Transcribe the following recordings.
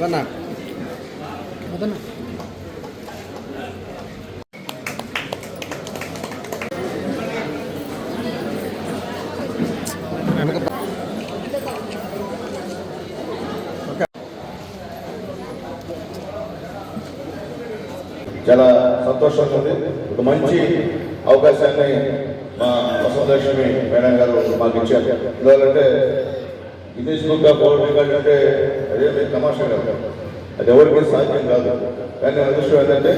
ना ना చాలా సంతోషంగా ఉంది. ఒక మంచి అవకాశాన్ని మా వసంతలక్ష్మి మేడం గారు మాకు ఇచ్చారు. ఎందుకంటే Guinness book of world record అంటే అదే మీరు తమాషా కాదు. అది ఎవరికి సాధ్యం కాదు. కానీ అదృష్టం ఏంటంటే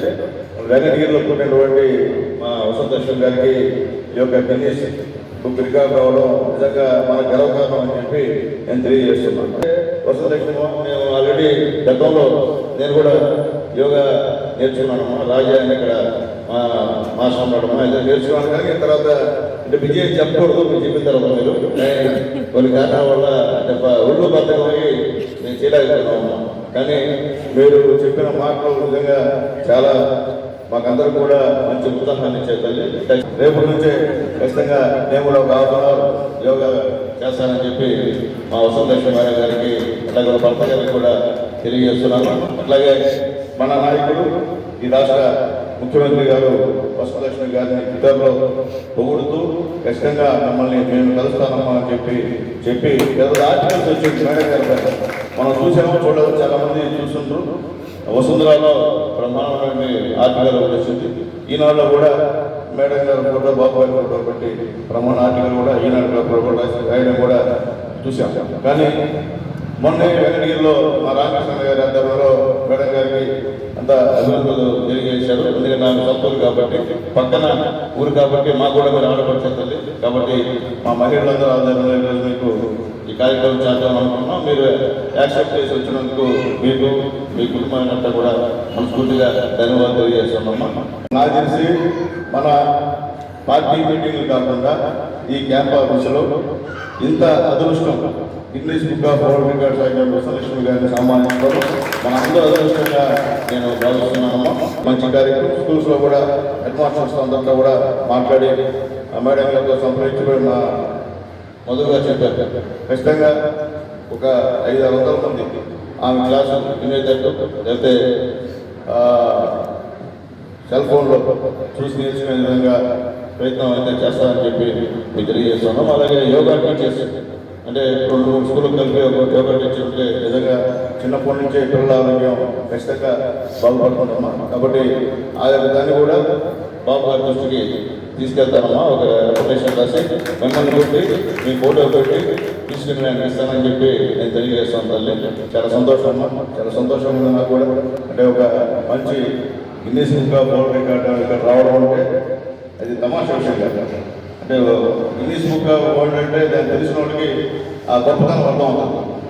వెంకటగిరిలో పుట్టినటువంటి మా వసంతలక్ష్మి గారికి ఈ యొక్క గిన్నీస్ బుక్ రికార్డ్ అవ్వడం నిజంగా మన గర్వకారణం అని చెప్పి నేను తెలియజేస్తున్నాను. వసంతలక్ష్మి నేను ఆల్రెడీ గతంలో నేను కూడా యోగా నేర్చుకున్నాను రాజా అని ఇక్కడ మా మాస్టర్ ఉన్నాడు ఇది నేర్చుకున్నాను కానీ తర్వాత అంటే విజయం చెప్పకూడదు మీరు చెప్పిన తర్వాత మీరు. కొన్ని కారణాల వల్ల అంటే ఒళ్ళు బద్దకమై నేను చేయలేకపోతున్నాను కానీ మీరు చెప్పిన మాటలు నిజంగా చాలా మాకందరూ కూడా మంచి ఉత్సాహాన్ని ఇచ్చే తల్లి. రేపు నుంచే ఖచ్చితంగా నేను కూడా ఒక హాఫ్ యోగా చేస్తానని చెప్పి మా వసంత గారికి అలాగే భర్త గారికి కూడా తెలియజేస్తున్నాను. అట్లాగే మన నాయకుడు ఈ రాష్ట్ర ముఖ్యమంత్రి గారు వసంతలక్ష్మి గారిని ట్విట్టర్లో పొగుడుతూ ఖచ్చితంగా మమ్మల్ని మేము కలుస్తానమ్మా అని చెప్పి చెప్పి ఆర్టికల్స్ వచ్చి మేడం మనం చూసామో చూడలేదు చాలామంది చూస్తుంటారు వసుంధరాలో బ్రహ్మాండమైన ఆర్టికల్ ఒకటి వచ్చింది. ఈనాడులో కూడా మేడం గారు ఫోటో బాబు గారి ఫోటో పెట్టి బ్రహ్మాండ ఆర్టికల్ కూడా ఈనాడు కూడా రాయడం కూడా చూసాం. కానీ మొన్న వెంకటగిరిలో మా రామకృష్ణ గారి ఆధ్వర్యంలో మేడం గారికి అంత అభివృద్ధులు తెలియజేశారు. ఎందుకంటే నాకు సొంత ఊరు కాబట్టి పక్కన ఊరు కాబట్టి మాకు కూడా మీరు ఆడపడుతుంది కాబట్టి మా మహిళలందరూ ఆధ్వర్యంలో ఈరోజు మీకు ఈ కార్యక్రమం చేద్దాం అనుకున్నాం మీరు యాక్సెప్ట్ చేసి వచ్చినందుకు మీకు మీ కుటుంబానంతా కూడా మనస్ఫూర్తిగా ధన్యవాదాలు తెలియజేస్తున్నామా నాకు తెలిసి మన పార్టీ మీటింగ్లు కాకుండా ఈ క్యాంప్ ఆఫీసులో ఇంత అదృష్టం English book of world records అయిన సలక్ష్మి గారిని సన్మానించడం మన అందరూ అదృష్టంగా నేను భావిస్తున్నాను మంచి కార్యక్రమం. స్కూల్స్లో కూడా హెడ్మాస్టర్స్ అందరితో కూడా మాట్లాడి ఆ మేడం గారితో మా మొదలుగా చెప్పారు. ఖచ్చితంగా ఒక ఐదు ఆరు వందల మంది. ఆమె క్లాసు వినేటట్టు లేకపోతే సెల్ ఫోన్లో చూసి నేర్చుకునే విధంగా ప్రయత్నం అయితే చేస్తారని చెప్పి మీకు తెలియజేస్తున్నాం. అలాగే యోగా టీచర్స్ అంటే రెండు మూడు స్కూల్ కలిపి ఒక యోగా టీచర్ ఉంటే నిజంగా చిన్నప్పటి నుంచే పిల్లల ఆరోగ్యం ఖచ్చితంగా బాగుపడుతుందమ్మా. కాబట్టి ఆ యొక్క దాన్ని కూడా బాబు గారి దృష్టికి తీసుకెళ్తానమ్మా. ఒక అప్లికేషన్ రాసి మిమ్మల్ని పెట్టి మీ ఫోటో పెట్టి తీసుకుని నేను ఇస్తానని చెప్పి నేను తెలియజేస్తాను తల్లి. చాలా సంతోషం అమ్మా. చాలా సంతోషంగా ఉంది నాకు కూడా అంటే ఒక మంచి Guinness book of world record ఇక్కడ రావడం అంటే అది తమాషా విషయం కాదు. అంటే గిన్నీస్ బుక్ ఆఫ్ వరల్డ్ అంటే దాన్ని తెలిసిన వాళ్ళకి ఆ గొప్పతనం అర్థం అవుతుంది